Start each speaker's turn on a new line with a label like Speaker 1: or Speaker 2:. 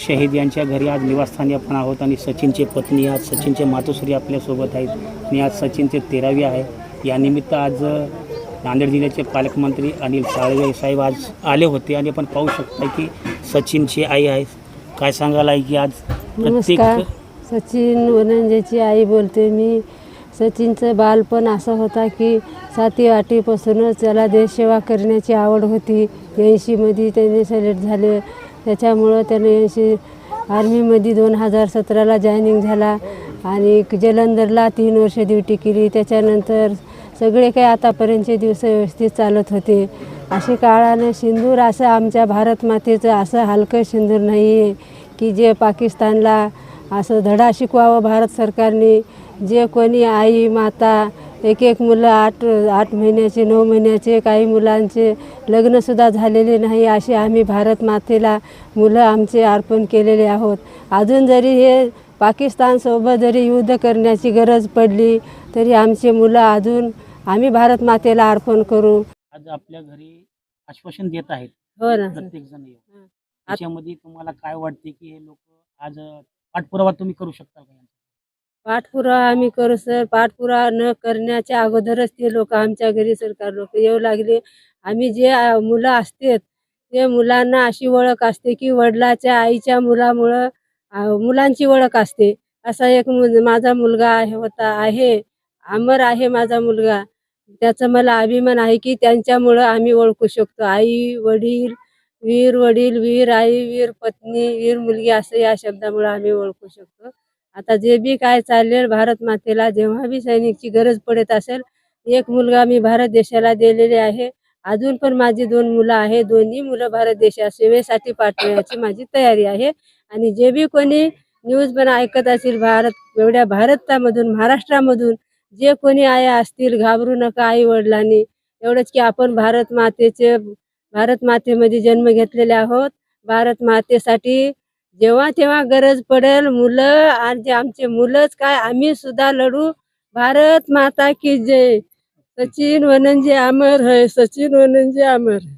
Speaker 1: शहीद यांच्या घरी आज निवासस्थानी आपण आहोत आणि सचिनचे पत्नी आज सचिनचे मातोश्री आपल्यासोबत आहेत. आणि आज सचिनचे तेरावी आहे. यानिमित्त आज नांदेड जिल्ह्याचे पालकमंत्री अनिल साळवे साहेब आज आले होते आणि आपण पाहू शकता की सचिनची आई आहे. काय सांगायला आहे की आज प्रत्येक
Speaker 2: सचिन वनंजेची आई बोलते मी. सचिनचं बालपण असं होता की साती वाटीपासूनच त्याला देशसेवा करण्याची आवड होती. ऐंशीमध्ये त्याने सिलेक्ट झाले. त्याच्यामुळं त्याने अशी आर्मीमध्ये दोन हजार सतराला जॉईनिंग झाला आणि जलंधरला तीन वर्ष ड्युटी केली. त्याच्यानंतर सगळे काही आतापर्यंतचे दिवस व्यवस्थित चालत होते. अशी काळानं सिंदूर असं आमच्या भारत मातेचं असं हलकं सिंदूर नाही आहे की जे पाकिस्तानला असं धडा शिकवावं भारत सरकारने. जे कोणी आई माता एक एक मुलं आठ आठ महिन्याचे नऊ महिन्याचे काही मुलांचे लग्नसुद्धा झालेले नाही. असे आम्ही भारत मातेला मुलं आमचे अर्पण केलेले आहोत. अजून जरी हे पाकिस्तानसोबत जरी युद्ध करण्याची गरज पडली तरी आमचे मुलं अजून आम्ही भारत मातेला अर्पण करू.
Speaker 1: आज आपल्या घरी आश्वासन देत आहेत.
Speaker 2: हो ना
Speaker 1: प्रत्येक जण येऊन. त्याच्यामध्ये तुम्हाला काय वाटते की हे लोक आज पाठपुरावा तुम्ही करू शकता का?
Speaker 2: पाठपुरावा आम्ही करू सर. पाठपुरावा न करण्याच्या अगोदरच ते लोक आमच्या घरी सरकार लोक येऊ लागले. आम्ही जे मुलं असतात ते मुलांना अशी ओळख असते की वडिलाच्या आईच्या मुलामुळं मुलांची ओळख असते. असा एक माझा मुलगा आहे होता आहे. अमर आहे माझा मुलगा. त्याचा मला अभिमान आहे की त्यांच्यामुळं आम्ही ओळखू शकतो. आई वडील वीर वडील वीर आई वीर पत्नी वीर मुलगी असं या शब्दामुळं आम्ही ओळखू शकतो. आता जे बी काय चाललेल भारत मातेला जेव्हा बी सैनिकची गरज पडत असेल एक मुलगा मी भारत देशाला दिलेले आहे. अजून पण माझी दोन मुलं आहे. दोन्ही मुलं भारत देशा सेवेसाठी पाठवण्याची माझी तयारी आहे. आणि जे बी कोणी न्यूज पण ऐकत असेल भारत एवढ्या भारतामधून महाराष्ट्रामधून जे कोणी आया असतील घाबरू नका आई वडिलांनी. एवढंच की आपण भारत मातेचे भारत मातेमध्ये जन्म घेतलेले आहोत. भारत मातेसाठी जेव्हा तेव्हा गरज पडेल मुलं आणि जे आमचे मुलंच काय आम्ही सुद्धा लढू. भारत माता की जय. सचिन वनंजी अमर है सचिन वनंजी अमर है.